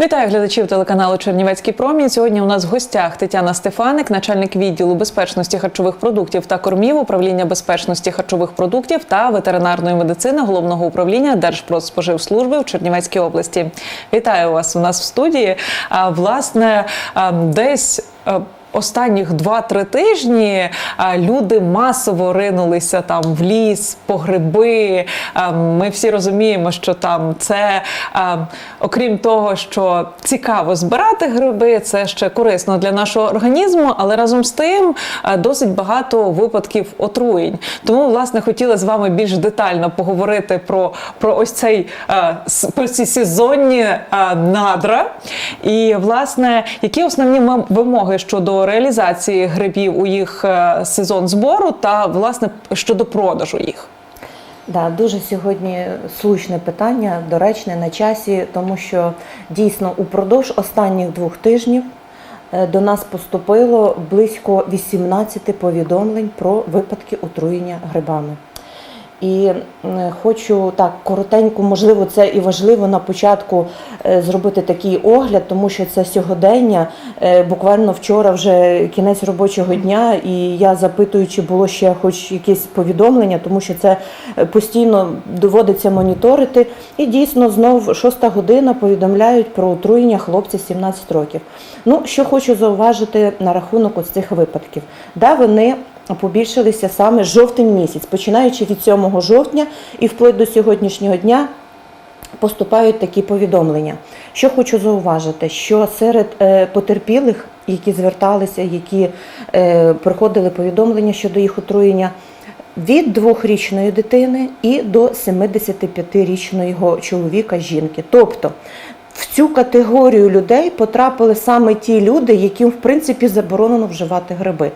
Вітаю глядачів телеканалу Чернівецький промінь. Сьогодні у нас в гостях Тетяна Стефаник, начальник відділу безпечності харчових продуктів та кормів, управління безпечності харчових продуктів та ветеринарної медицини головного управління Держпродспоживслужби в Чернівецькій області. Вітаю вас у нас в студії. А, Власне, десь. Останніх 2-3 тижні люди масово ринулися там в ліс, по гриби. Ми всі розуміємо, що там це, окрім того, що цікаво збирати гриби, це ще корисно для нашого організму, але разом з тим досить багато випадків отруєнь. Тому, власне, хотіла з вами більш детально поговорити про, про ось цей про ці сезонні надра. І, власне, які основні вимоги щодо реалізації грибів у їх е, сезон збору та власне щодо продажу їх. Да, дуже сьогодні слушне питання, доречне на часі, тому що дійсно упродовж останніх двох тижнів е, до нас поступило близько 18 повідомлень про випадки отруєння грибами. І хочу так коротенько, можливо, це і важливо на початку е, зробити такий огляд, тому що це сьогодення. Е, Буквально вчора вже кінець робочого дня, і я запитую, чи було ще хоч якесь повідомлення, тому що це е, постійно доводиться моніторити. І дійсно знов шоста година повідомляють про отруєння хлопця 17 років. Ну, що хочу зауважити на рахунок ось цих випадків. Да, вони побільшилися саме жовтень місяць, починаючи від 7 жовтня і вплоть до сьогоднішнього дня поступають такі повідомлення. Що хочу зауважити, що серед е, потерпілих, які зверталися, які е, приходили повідомлення щодо їх отруєння, від двохрічної дитини і до 75-річного чоловіка жінки. Тобто в цю категорію людей потрапили саме ті люди, яким в принципі заборонено вживати гриби.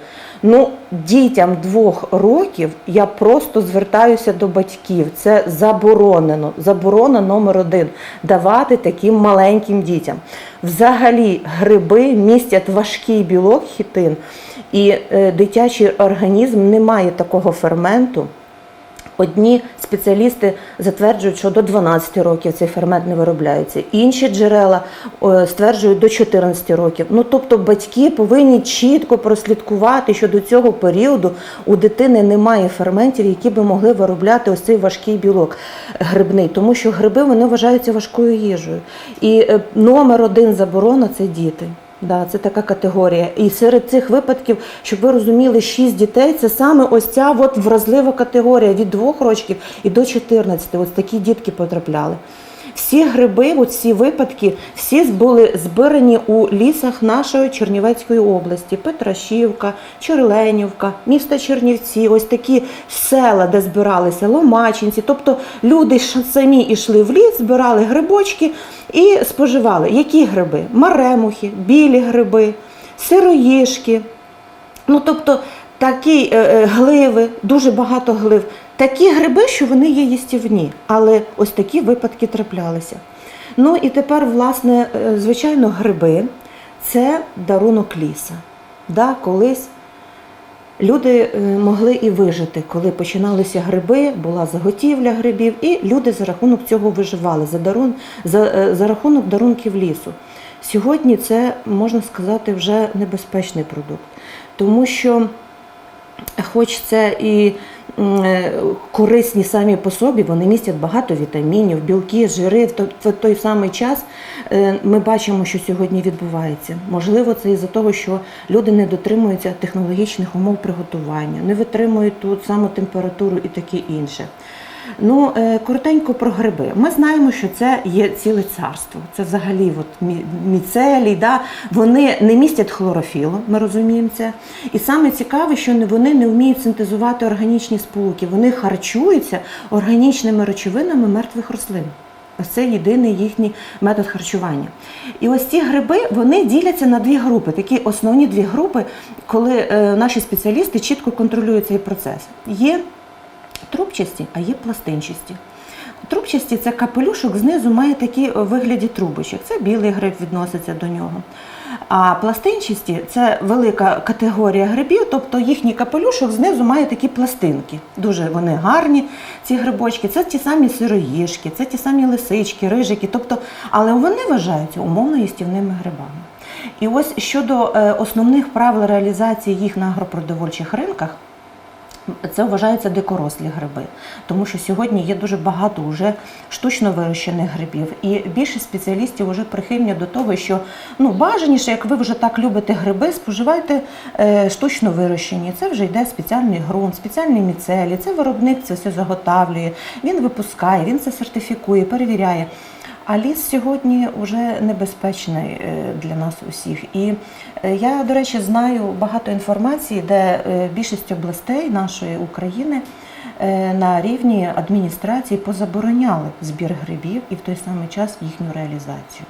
Ну, дітям двох років я просто звертаюся до батьків. Це заборонено. Заборона номер один давати таким маленьким дітям. Взагалі, гриби містять важкий білок хітин, і е, дитячий організм не має такого ферменту. Одні спеціалісти затверджують, що до 12 років цей фермент не виробляється. Інші джерела е, стверджують до 14 років. Ну тобто батьки повинні чітко прослідкувати, що до цього періоду у дитини немає ферментів, які би могли виробляти ось цей важкий білок грибний, тому що гриби вони вважаються важкою їжею. І е, номер один заборона це діти. Да, це така категорія. І серед цих випадків, щоб ви розуміли, 6 дітей це саме ось ця от вразлива категорія від 2 років і до 14. Ось такі дітки потрапляли. Всі гриби, ці випадки, всі були збирані у лісах нашої Чернівецької області: Петрашівка, Черленівка, місто Чернівці, ось такі села, де збиралися Ломачинці. Тобто люди самі йшли в ліс, збирали грибочки і споживали. Які гриби? Маремухи, білі гриби, сироїшки. Ну, тобто такі е, е, гливи, дуже багато глив. Такі гриби, що вони є їстівні, але ось такі випадки траплялися. Ну і тепер, власне, е, звичайно, гриби це дарунок ліса. Да, колись люди е, могли і вижити, коли починалися гриби, була заготівля грибів, і люди за рахунок цього виживали, за, дарун, за, е, за рахунок дарунків лісу. Сьогодні це, можна сказати, вже небезпечний продукт, тому що хоч це і е, корисні самі по собі, вони містять багато вітамінів, білки, жири. В той, самий час е, ми бачимо, що сьогодні відбувається. Можливо, це із-за того, що люди не дотримуються технологічних умов приготування, не витримують ту саму температуру і таке інше. Ну, е, коротенько про гриби. Ми знаємо, що це є ціле царство. Це взагалі от мі- міцелій, да? вони не містять хлорофілу, ми розуміємо це. І саме цікаве, що вони не вміють синтезувати органічні сполуки. Вони харчуються органічними речовинами мертвих рослин. Ось це єдиний їхній метод харчування. І ось ці гриби вони діляться на дві групи. Такі основні дві групи, коли е, наші спеціалісти чітко контролюють цей процес. Є трубчасті, а є пластинчасті. Трубчасті це капелюшок, знизу має такі вигляді трубочок. Це білий гриб відноситься до нього. А пластинчасті це велика категорія грибів, тобто їхній капелюшок знизу має такі пластинки. Дуже вони гарні, ці грибочки. Це ті самі сироїжки, це ті самі лисички, рижики. Тобто, але вони вважаються умовно їстівними грибами. І ось щодо е, основних правил реалізації їх на агропродовольчих ринках, це вважаються дикорослі гриби, тому що сьогодні є дуже багато вже штучно вирощених грибів, і більше спеціалістів вже прихильні до того, що ну бажаніше, як ви вже так любите гриби, споживайте е, штучно вирощені. Це вже йде спеціальний ґрунт, спеціальні міцелі. Це виробник це все заготавлює. Він випускає, він це сертифікує, перевіряє. А ліс сьогодні вже небезпечний е, для нас усіх. І я, до речі, знаю багато інформації, де е, більшість областей нашої України е, на рівні адміністрації позабороняли збір грибів і в той самий час їхню реалізацію.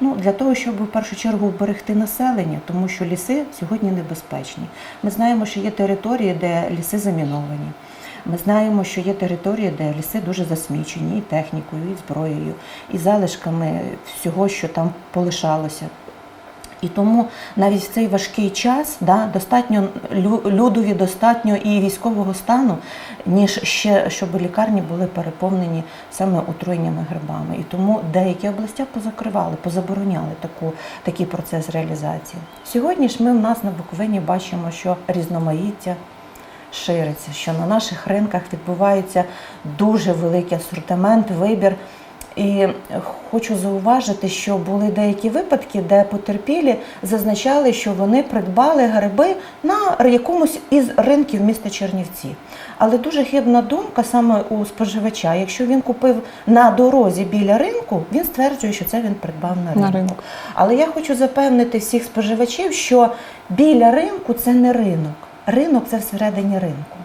Ну, для того, щоб в першу чергу вберегти населення, тому що ліси сьогодні небезпечні. Ми знаємо, що є території, де ліси заміновані. Ми знаємо, що є території, де ліси дуже засмічені і технікою, і зброєю, і залишками всього, що там полишалося. І тому навіть в цей важкий час да, достатньо людові, достатньо і військового стану, ніж ще щоб лікарні були переповнені саме отруєннями грибами. І тому деякі області позакривали, позабороняли таку, такий процес реалізації. Сьогодні ж ми в нас на Буковині бачимо, що різноманіття шириться, що на наших ринках відбувається дуже великий асортимент, вибір. І хочу зауважити, що були деякі випадки, де потерпілі зазначали, що вони придбали гриби на якомусь із ринків міста Чернівці. Але дуже хибна думка саме у споживача. Якщо він купив на дорозі біля ринку, він стверджує, що це він придбав на ринку. На ринку. Але я хочу запевнити всіх споживачів, що біля ринку це не ринок. Ринок це всередині ринку.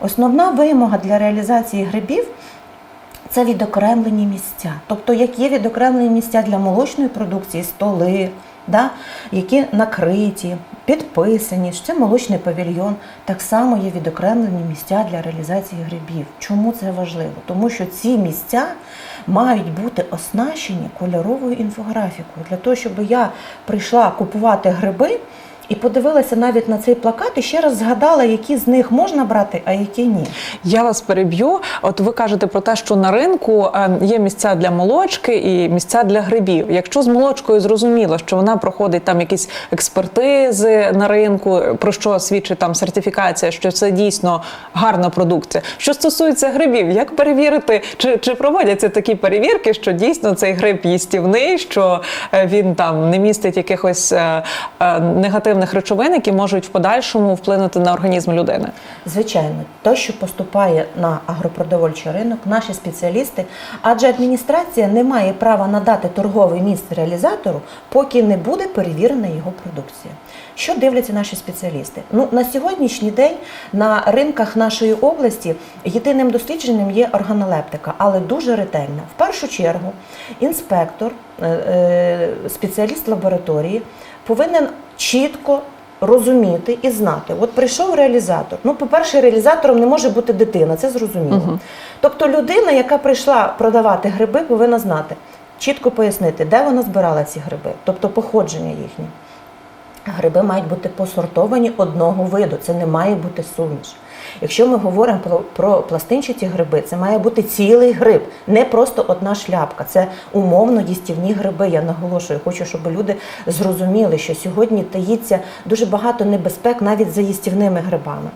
Основна вимога для реалізації грибів це відокремлені місця. Тобто, як є відокремлені місця для молочної продукції, столи, да, які накриті, підписані, що це молочний павільйон, так само є відокремлені місця для реалізації грибів. Чому це важливо? Тому що ці місця мають бути оснащені кольоровою інфографікою для того, щоб я прийшла купувати гриби. І подивилася навіть на цей плакат і ще раз згадала, які з них можна брати, а які ні. Я вас переб'ю. От ви кажете про те, що на ринку е, є місця для молочки і місця для грибів. Якщо з молочкою зрозуміло, що вона проходить там якісь експертизи на ринку, про що свідчить там сертифікація, що це дійсно гарна продукція. Що стосується грибів, як перевірити, чи, чи проводяться такі перевірки, що дійсно цей гриб їстівний, що е, він там не містить якихось е, е, негативних речовин, які можуть в подальшому вплинути на організм людини? Звичайно, те, що поступає на агропродовольчий ринок, наші спеціалісти, адже адміністрація не має права надати торговий місць реалізатору, поки не буде перевірена його продукція. Що дивляться наші спеціалісти? Ну на сьогоднішній день на ринках нашої області єдиним дослідженням є органолептика, але дуже ретельно. В першу чергу інспектор, е, е, спеціаліст лабораторії повинен чітко розуміти і знати. От прийшов реалізатор. Ну, по-перше, реалізатором не може бути дитина, це зрозуміло. Тобто людина, яка прийшла продавати гриби, повинна знати, чітко пояснити, де вона збирала ці гриби, тобто походження їхнє. Гриби мають бути посортовані одного виду, це не має бути суміш. Якщо ми говоримо про, про пластинчаті гриби, це має бути цілий гриб, не просто одна шляпка. Це умовно їстівні гриби. Я наголошую, хочу, щоб люди зрозуміли, що сьогодні таїться дуже багато небезпек навіть за їстівними грибами.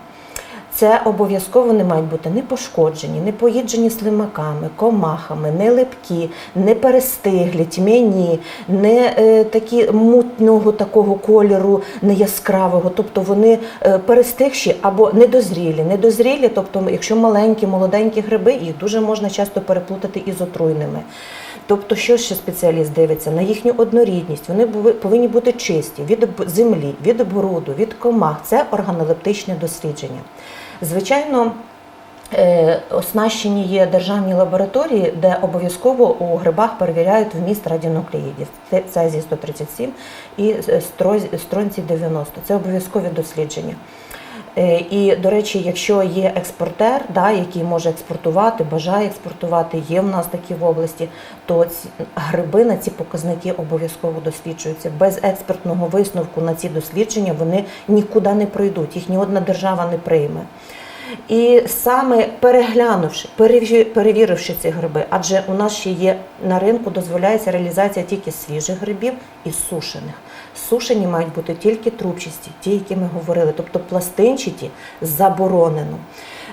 Це обов'язково не мають бути не пошкоджені, не поїджені слимаками, комахами, не липкі, не перестиглі, тьмяні, не е, такі мутного такого кольору, не яскравого. Тобто вони е, перестигші або недозрілі. Недозрілі, тобто, якщо маленькі, молоденькі гриби, їх дуже можна часто переплутати із отруйними. Тобто, що ще спеціаліст дивиться на їхню однорідність, вони повинні бути чисті від землі, від бруду, від комах. Це органолептичне дослідження. Звичайно, Е, Оснащені є державні лабораторії, де обов'язково у грибах перевіряють вміст радіонуклеїдів. Це цезій 137 і е, стронцій 90. Це обов'язкові дослідження. Е, І, до речі, якщо є експортер, да, який може експортувати, бажає експортувати, є в нас такі в області, то ці гриби на ці показники обов'язково досліджуються. Без експертного висновку на ці дослідження вони нікуди не пройдуть, їх ні одна держава не прийме. І саме переглянувши, переві- перевіривши ці гриби, адже у нас ще є на ринку дозволяється реалізація тільки свіжих грибів і сушених. Сушені мають бути тільки трубчасті, ті, які ми говорили, тобто пластинчаті заборонено.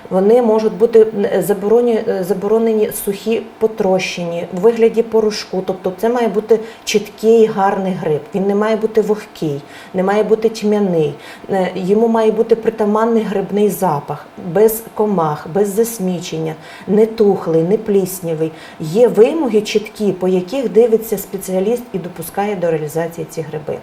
Вони можуть бути е, заборонені, е, заборонені сухі потрощені в вигляді порошку. Тобто це має бути чіткий гарний гриб. Він не має бути вогкий, не має бути тьмяний. Е, Йому має бути притаманний грибний запах, без комах, без засмічення, не тухлий, не пліснявий. Є вимоги чіткі, по яких дивиться спеціаліст і допускає до реалізації ці гриби.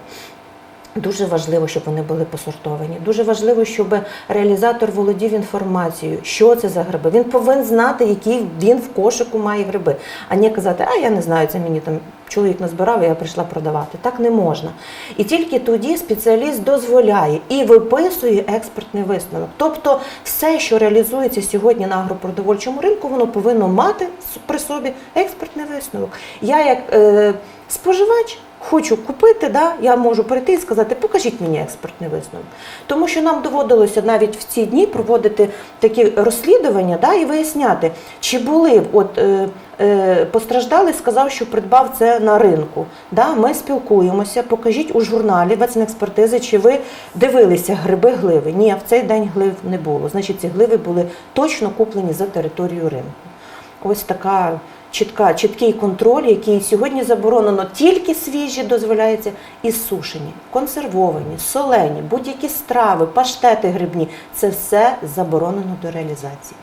Дуже важливо, щоб вони були посортовані. Дуже важливо, щоб реалізатор володів інформацією, що це за гриби. Він повинен знати, який він в кошику має гриби, а не казати, а я не знаю, це мені там чоловік назбирав, я прийшла продавати. Так не можна. І тільки тоді спеціаліст дозволяє і виписує експертний висновок. Тобто, все, що реалізується сьогодні на агропродовольчому ринку, воно повинно мати при собі експертний висновок. Я як е, споживач хочу купити, да, я можу прийти і сказати, покажіть мені експертний висновок. Тому що нам доводилося навіть в ці дні проводити такі розслідування да, і виясняти, чи були от, е, е, постраждалий, сказав, що придбав це на ринку. Да, ми спілкуємося, покажіть у журналі експертизи, чи ви дивилися гриби гливи. Ні, в цей день глив не було. Значить, ці гливи були точно куплені за територією ринку. Ось така чітка, чіткий контроль, який сьогодні заборонено тільки свіжі дозволяється і сушені, консервовані, солені, будь-які страви, паштети грибні це все заборонено до реалізації.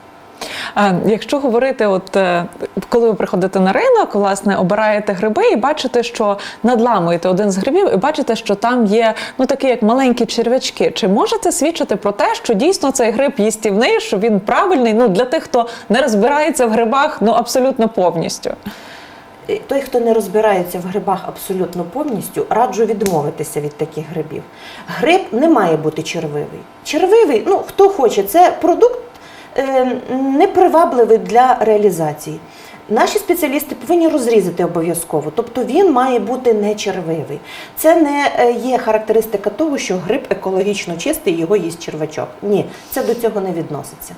А якщо говорити, от е, коли ви приходите на ринок, власне, обираєте гриби і бачите, що надламуєте один з грибів, і бачите, що там є ну такі як маленькі черв'ячки. Чи може це свідчити про те, що дійсно цей гриб їстівний, що він правильний? Ну для тих, хто не розбирається в грибах, ну абсолютно повністю. Той, хто не розбирається в грибах абсолютно повністю, раджу відмовитися від таких грибів. Гриб не має бути червивий. Червивий, ну хто хоче, це продукт е, непривабливий для реалізації. Наші спеціалісти повинні розрізати обов'язково, тобто він має бути не червивий. Це не е, є характеристика того, що гриб екологічно чистий, його їсть червачок. Ні, це до цього не відноситься.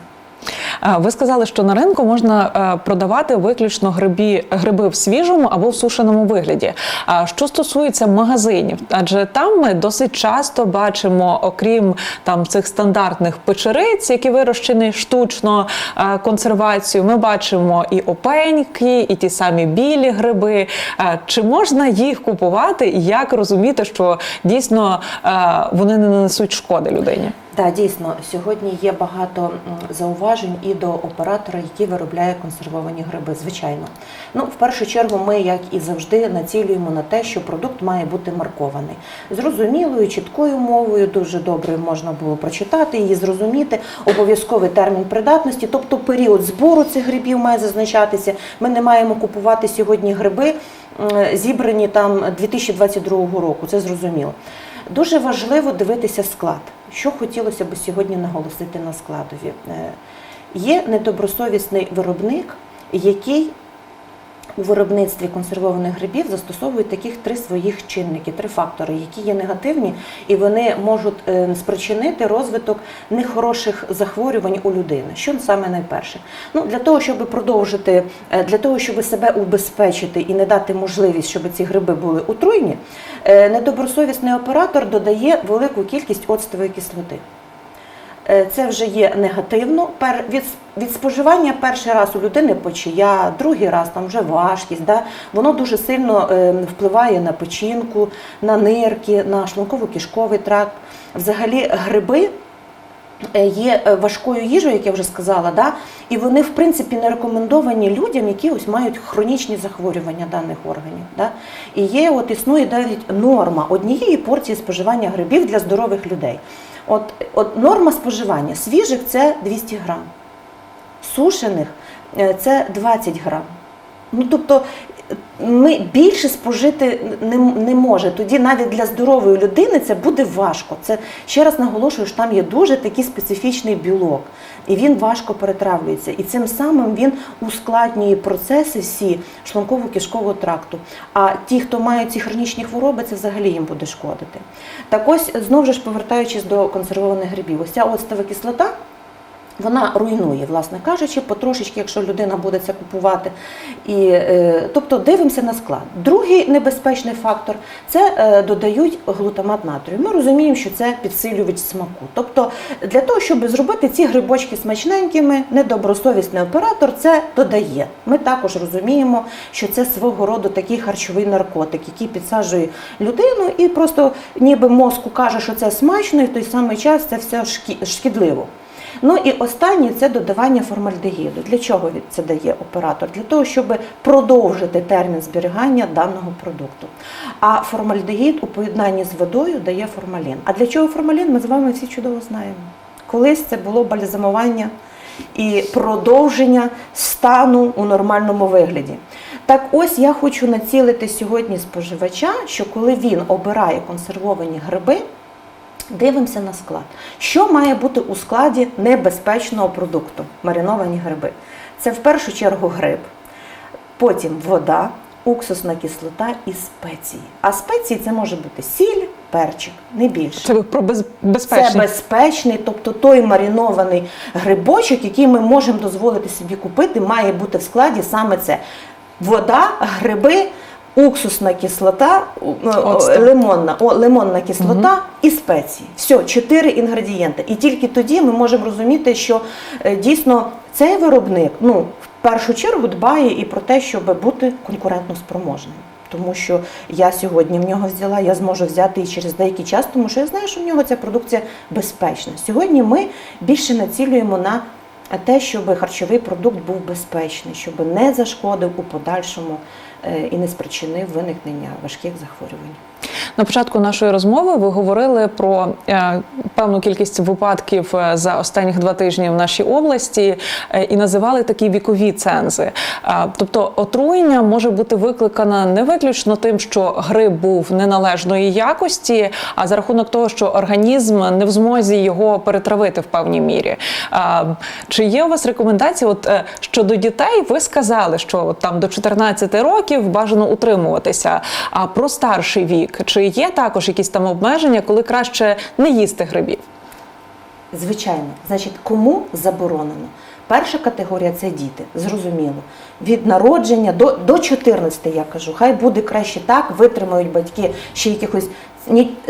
Ви сказали, що на ринку можна е, продавати виключно грибі, гриби в свіжому або в сушеному вигляді. А що стосується магазинів, адже там ми досить часто бачимо, окрім там цих стандартних печериць, які вирощені штучно е, консервацією, ми бачимо і опеньки, і ті самі білі гриби. Е, Чи можна їх купувати, і як розуміти, що дійсно вони не нанесуть шкоди людині? Так, дійсно, сьогодні є багато зауважень і до оператора, який виробляє консервовані гриби. Звичайно, ну в першу чергу, ми, як і завжди, націлюємо на те, що продукт має бути маркований зрозумілою, чіткою мовою. Дуже добре можна було прочитати її, зрозуміти. Обов'язковий термін придатності, тобто період збору цих грибів має зазначатися. Ми не маємо купувати сьогодні гриби, зібрані там 2022 року. Це зрозуміло. Дуже важливо дивитися склад. Що хотілося б сьогодні наголосити на складові? Е, Є недобросовісний виробник, який у виробництві консервованих грибів застосовують таких три своїх чинники, три фактори, які є негативні, і вони можуть е, спричинити розвиток нехороших захворювань у людини. Що саме найперше? Ну для того, щоб продовжити, е, для того, щоб себе убезпечити і не дати можливість, щоб ці гриби були отруйні, е, недобросовісний оператор додає велику кількість оцтової кислоти. Е, Це вже є негативно. Від, споживання перший раз у людини почія, другий раз там вже важкість. Да? Воно дуже сильно е, впливає на печінку, на нирки, на шлунково-кишковий тракт. Взагалі гриби е, є важкою їжею, як я вже сказала, да? і вони в принципі не рекомендовані людям, які ось мають хронічні захворювання даних органів. Да? І є, от існує навіть норма однієї порції споживання грибів для здорових людей. От, от норма споживання свіжих це 200 грам. сушених е, це 20 грам. Ну, тобто ми більше спожити не, не може. Тоді навіть для здорової людини це буде важко. Це ще раз наголошую, що там є дуже такий специфічний білок, і він важко перетравлюється. І цим самим він ускладнює процеси всі шлунково-кишкового тракту. А ті, хто мають ці хронічні хвороби, це взагалі їм буде шкодити. Так ось знову ж повертаючись до консервованих грибів, ось ця оцтова кислота. Вона руйнує, власне кажучи, потрошечки, якщо людина буде це купувати. І, е, тобто дивимося на склад. Другий небезпечний фактор це е, додають глутамат натрію. Ми розуміємо, що це підсилювач смаку. Тобто, для того, щоб зробити ці грибочки смачненькими, недобросовісний оператор це додає. Ми також розуміємо, що це свого роду такий харчовий наркотик, який підсаджує людину і просто ніби мозку каже, що це смачно, і в той самий час це все шкі- шкідливо. Ну і останнє це додавання формальдегіду. Для чого він це дає оператор? Для того, щоб продовжити термін зберігання даного продукту. А формальдегід у поєднанні з водою дає формалін. А для чого формалін? Ми з вами всі чудово знаємо. Колись це було бальзамування і продовження стану у нормальному вигляді. Так ось я хочу націлити сьогодні споживача, що коли він обирає консервовані гриби, Дивимося на склад. Що має бути у складі небезпечного продукту мариновані гриби? Це в першу чергу гриб, потім вода, уксусна кислота і спеції. А спеції це може бути сіль, перчик, не більше. Це про без... Це безпечний, тобто той маринований грибочок, який ми можемо дозволити собі купити, має бути в складі саме це: вода, гриби, уксусна кислота, е, Оцет. лимонна, о, лимонна кислота і спеції. Все, чотири інгредієнти. І тільки тоді ми можемо розуміти, що е, дійсно цей виробник ну, в першу чергу дбає і про те, щоб бути конкурентно спроможним. Тому що я сьогодні в нього взяла, я зможу взяти і через деякий час, тому що я знаю, що в нього ця продукція безпечна. Сьогодні ми більше націлюємо на те, щоб харчовий продукт був безпечний, щоб не зашкодив у подальшому е, і не спричинив виникнення важких захворювань. На початку нашої розмови ви говорили про е, певну кількість випадків е, за останніх два тижні в нашій області е, і називали такі вікові цензи. Тобто отруєння може бути викликане не виключно тим, що гриб був неналежної якості, а за рахунок того, що організм не в змозі його перетравити в певній мірі. Чи є у вас рекомендації? От щодо дітей, ви сказали, що там до 14 років бажано утримуватися. А про старший вік чи є також якісь там обмеження, коли краще не їсти грибів? Звичайно, значить, кому заборонено? Перша категорія це діти, зрозуміло. Від народження до, до 14, я кажу, хай буде краще так, витримають батьки ще якихось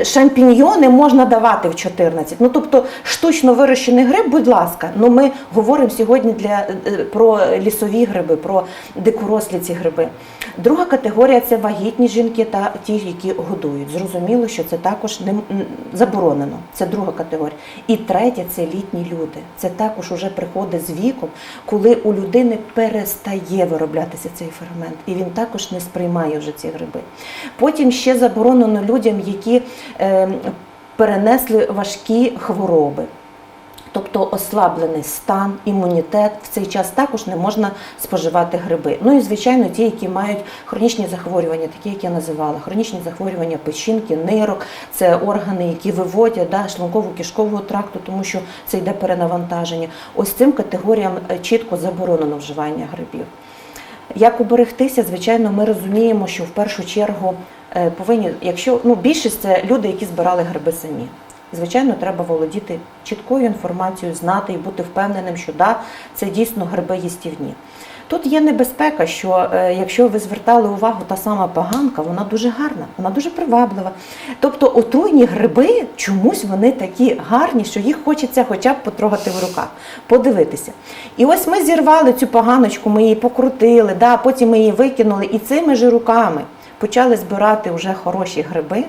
шампіньйони можна давати в 14. Ну тобто штучно вирощений гриб, будь ласка. Ну ми говоримо сьогодні для, е, про лісові гриби, про дикорослі ці гриби. Друга категорія це вагітні жінки та ті, які годують. Зрозуміло, що це також не заборонено. Це друга категорія. І третя це літні люди. Це також уже приходить з віком, коли у людини перестає вироблятися цей фермент, і він також не сприймає вже ці гриби. Потім ще заборонено людям, які е, перенесли важкі хвороби. Тобто ослаблений стан, імунітет в цей час також не можна споживати гриби. Ну і звичайно, ті, які мають хронічні захворювання, такі як я називала, хронічні захворювання печінки, нирок, це органи, які виводять да, шлунково-кишкового тракту, тому що це йде перенавантаження. Ось цим категоріям е, чітко заборонено вживання грибів. Як уберегтися, звичайно, ми розуміємо, що в першу чергу е, повинні, якщо ну більшість це люди, які збирали гриби самі. Звичайно, треба володіти чіткою інформацією, знати і бути впевненим, що да, це дійсно гриби їстівні. Тут є небезпека, що е, якщо ви звертали увагу, та сама поганка, вона дуже гарна, вона дуже приваблива. Тобто отруйні гриби чомусь вони такі гарні, що їх хочеться хоча б потрогати в руках, подивитися. І ось ми зірвали цю поганочку, ми її покрутили, да, потім ми її викинули, і цими ж руками почали збирати вже хороші гриби.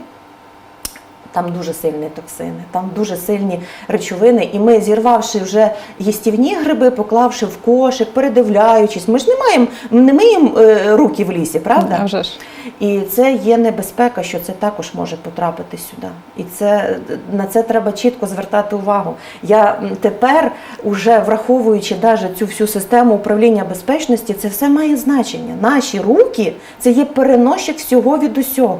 Там дуже сильні токсини, там дуже сильні речовини. І ми, зірвавши вже їстівні гриби, поклавши в кошик, передивляючись, ми ж не маємо, не миємо е, руки в лісі, правда? А вже ж. І це є небезпека, що це також може потрапити сюди. І це на це треба чітко звертати увагу. Я тепер, уже враховуючи навіть цю всю систему управління безпечності, це все має значення. Наші руки це є переносчик всього від усього.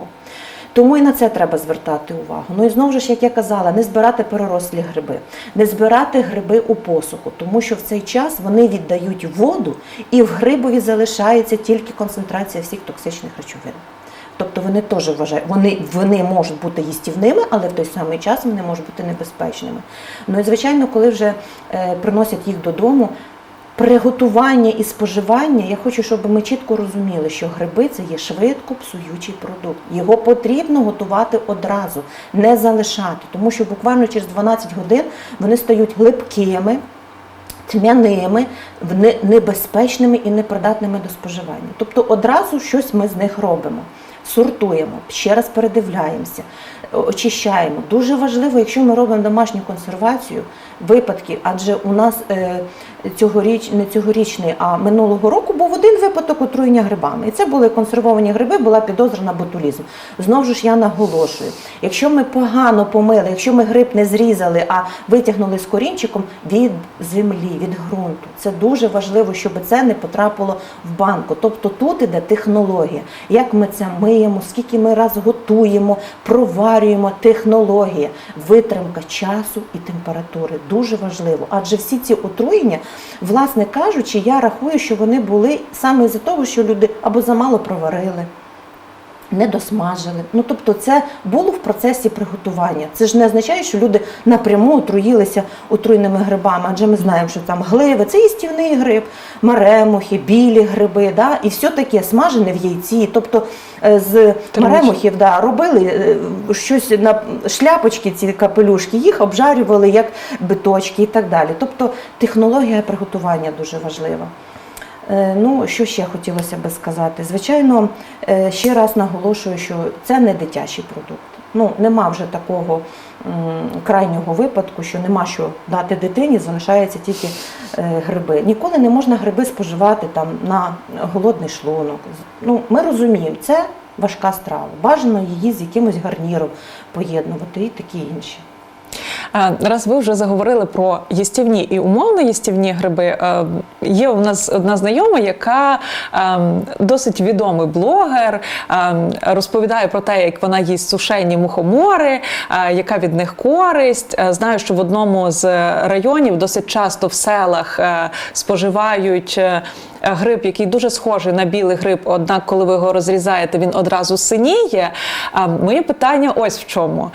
Тому і на це треба звертати увагу. Ну і знову ж, як я казала, не збирати перерослі гриби, не збирати гриби у посуху, тому що в цей час вони віддають воду, і в грибові залишається тільки концентрація всіх токсичних речовин. Тобто вони теж вважають, вони, вони можуть бути їстівними, але в той самий час вони можуть бути небезпечними. Ну і звичайно, коли вже е, приносять їх додому, приготування і споживання, я хочу, щоб ми чітко розуміли, що гриби це є швидко псуючий продукт. Його потрібно готувати одразу, не залишати, тому що буквально через 12 годин вони стають липкими. Тьмяними, небезпечними і непридатними до споживання. Тобто одразу щось ми з них робимо, сортуємо, ще раз передивляємося, очищаємо. Дуже важливо, якщо ми робимо домашню консервацію, випадки, адже у нас е, цьогоріч, не цьогорічний, а минулого року був один випадок отруєння грибами. І це були консервовані гриби, була підозра на ботулізм. Знову ж я наголошую, якщо ми погано помили, якщо ми гриб не зрізали, а витягнули з корінчиком від землі, від ґрунту, це дуже важливо, щоб це не потрапило в банку. Тобто тут іде технологія, як ми це миємо, скільки ми раз готуємо, проварюємо, технологія, витримка часу і температури дуже важливо. Адже всі ці отруєння, власне кажучи, я рахую, що вони були саме з-за того, що люди або замало проварили. Не досмажили. Ну тобто, це було в процесі приготування. Це ж не означає, що люди напряму отруїлися отруйними грибами, адже ми знаємо, що там гливи, це їстівний гриб, маремухи, білі гриби, да? і все таке смажене в яйці. Тобто е, з маремухів да, робили е, щось на шляпочки, ці капелюшки, їх обжарювали як биточки і так далі. Тобто технологія приготування дуже важлива. Е, Ну, що ще хотілося би сказати? Звичайно, е, ще раз наголошую, що це не дитячий продукт. Ну, нема вже такого крайнього випадку, що нема що дати дитині, залишаються тільки е, гриби. Ніколи не можна гриби споживати там на голодний шлунок. Ну, ми розуміємо, це важка страва. Бажано її з якимось гарніром поєднувати і такі інші. Раз ви вже заговорили про їстівні і умовно їстівні гриби. е, Є у нас одна знайома, яка ем, досить відомий блогер, ем, розповідає про те, як вона їсть сушені мухомори, е, яка від них користь. Е, Знаю, що в одному з районів досить часто в селах е, споживають. Е, Гриб, який дуже схожий на білий гриб, однак, коли ви його розрізаєте, він одразу синіє. Моє питання ось в чому: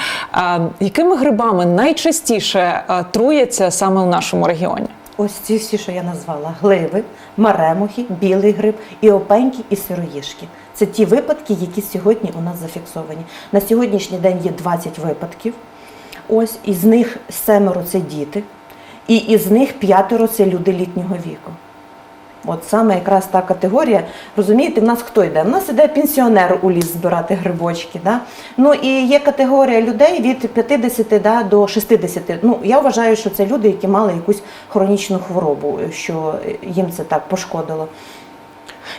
якими грибами найчастіше а, труяться саме у нашому регіоні? Ось ці всі, що я назвала: гливи, маремухи, білий гриб, і опеньки, і сироїшки. Це ті випадки, які сьогодні у нас зафіксовані. На сьогоднішній день є 20 випадків. Ось із них семеро це діти, і із них п'ятеро це люди літнього віку. От саме якраз та категорія, розумієте, в нас хто йде? В нас іде пенсіонер у ліс збирати грибочки. Да? Ну і є категорія людей від 50 да, до 60. Ну я вважаю, що це люди, які мали якусь хронічну хворобу, що їм це так пошкодило.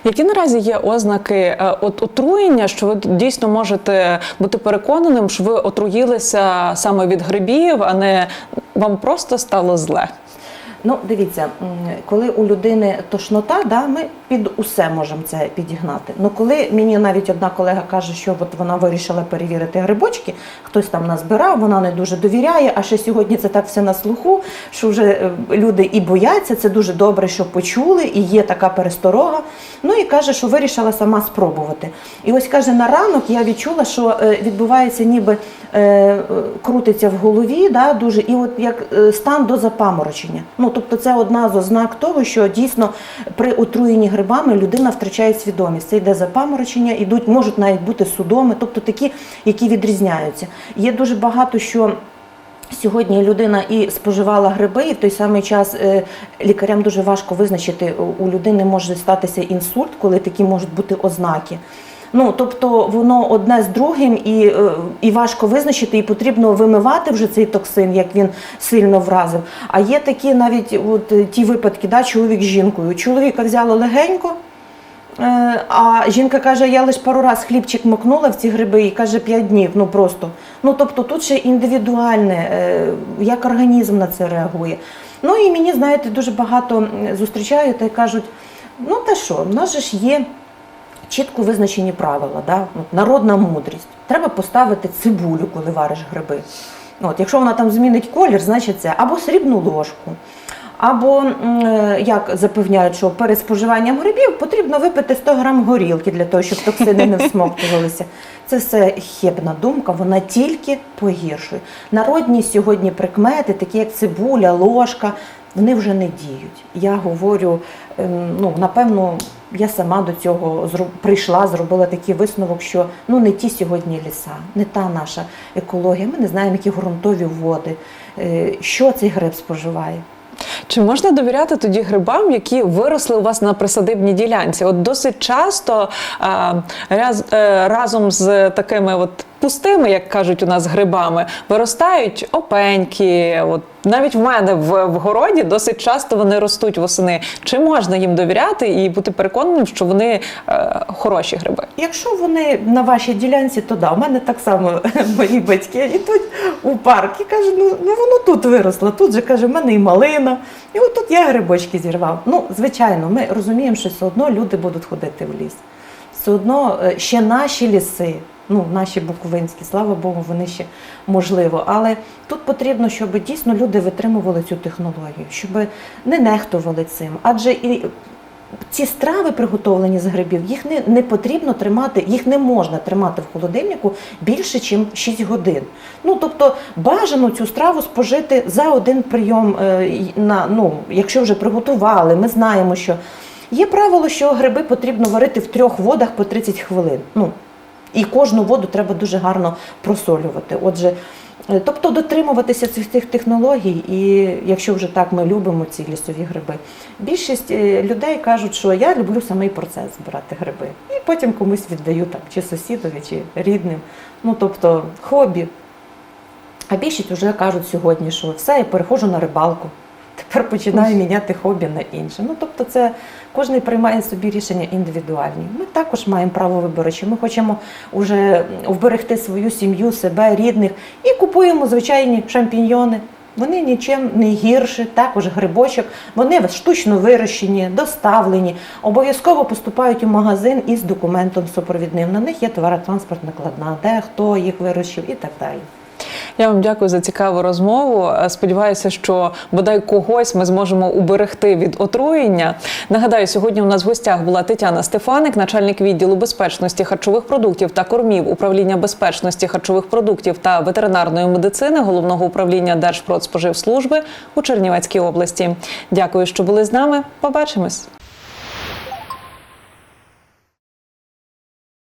Які наразі є ознаки е, от отруєння, що ви дійсно можете бути переконаним, що ви отруїлися саме від грибів, а не вам просто стало зле? Ну, дивіться, коли у людини тошнота, да, ми під усе можемо це підігнати. Ну, коли мені навіть одна колега каже, що от вона вирішила перевірити грибочки, хтось там назбирав, вона не дуже довіряє, а ще сьогодні це так все на слуху, що вже е, люди і бояться, це дуже добре, що почули, і є така пересторога. Ну і каже, що вирішила сама спробувати. І ось каже, на ранок я відчула, що е, відбувається ніби е, крутиться в голові, да, дуже, і от як стан до запаморочення. Ну, тобто це одна з ознак того, що дійсно при отруєнні грибами людина втрачає свідомість. Це йде запаморочення, ідуть, можуть навіть бути судоми, тобто такі, які відрізняються. Є дуже багато що. Сьогодні людина і споживала гриби, і в той самий час е, лікарям дуже важко визначити, у- людини може статися інсульт, коли такі можуть бути ознаки. Ну тобто воно одне з другим і, е, і важко визначити, і потрібно вимивати вже цей токсин, як він сильно вразив. А є такі навіть от е, ті випадки, да, чоловік з жінкою. Чоловіка взяло легенько. Е, А жінка каже, я лише пару раз хлібчик макнула в ці гриби і каже 5 днів. Ну просто. Ну тобто тут ще індивідуальне, як організм на це реагує. Ну і мені, знаєте, дуже багато зустрічають та й кажуть: ну та що, в нас же ж є чітко визначені правила, да? Народна мудрість. Треба поставити цибулю, коли вариш гриби. От, якщо вона там змінить колір, значить це або срібну ложку. Або е, як запевняють, що перед споживанням грибів потрібно випити 100 грам горілки для того, щоб токсини не всмоктувалися. Це все хибна думка, вона тільки погіршує. Народні сьогодні прикмети, такі як цибуля, ложка, вони вже не діють. Я говорю, ем, ну напевно, я сама до цього прийшла, зробила такий висновок, що ну не ті сьогодні ліса, не та наша екологія. Ми не знаємо, які ґрунтові води, е, що цей гриб споживає. Чи можна довіряти тоді грибам, які виросли у вас на присадибній ділянці? От досить часто а, раз, е, разом з такими от пустими, як кажуть у нас, грибами, виростають опеньки. От навіть в мене в, в городі досить часто вони ростуть восени. Чи можна їм довіряти і бути переконаним, що вони е, хороші гриби? Якщо вони на вашій ділянці, то да, у мене так само мої батьки йдуть у парк і кажуть, ну, ну воно тут виросло, тут же каже, в мене і малина. І от тут я грибочки зірвав. Ну, звичайно, ми розуміємо, що все одно люди будуть ходити в ліс. Все одно е, ще наші ліси, ну, наші буковинські, слава Богу, вони ще можливо. Але тут потрібно, щоб дійсно люди витримували цю технологію, щоб не нехтували цим. Адже і ці страви, приготовлені з грибів, їх не, не потрібно тримати, їх не можна тримати в холодильнику більше, ніж 6 годин. Ну тобто бажано цю страву спожити за один прийом. е, на, ну, якщо вже приготували, ми знаємо, що є правило, що гриби потрібно варити в трьох водах по 30 хвилин. Ну, і кожну воду треба дуже гарно просолювати. Отже, е, тобто дотримуватися цих тих технологій, і якщо вже так ми любимо ці лісові гриби, більшість е, людей кажуть, що я люблю самий процес збирати гриби, і потім комусь віддаю там чи сусідові, чи рідним. Ну тобто хобі. А більшість вже кажуть сьогодні, що все, я переходжу на рибалку. Тепер починаю міняти хобі на інше. Ну тобто, це кожен приймає собі рішення індивідуальні. Ми також маємо право вибору, чи ми хочемо вже вберегти свою сім'ю, себе, рідних і купуємо звичайні шампіньйони. Вони нічим не гірші, також грибочок. Вони штучно вирощені, доставлені, обов'язково поступають у магазин із документом супровідним. На них є товаротранспорт накладна, де хто їх вирощив і так далі. Я вам дякую за цікаву розмову. Е, Сподіваюся, що бодай когось ми зможемо уберегти від отруєння. Нагадаю, сьогодні у нас в гостях була Тетяна Стефаник, начальник відділу безпечності харчових продуктів та кормів управління безпечності харчових продуктів та ветеринарної медицини головного управління Держпродспоживслужби у Чернівецькій області. Дякую, що були з нами. Побачимось.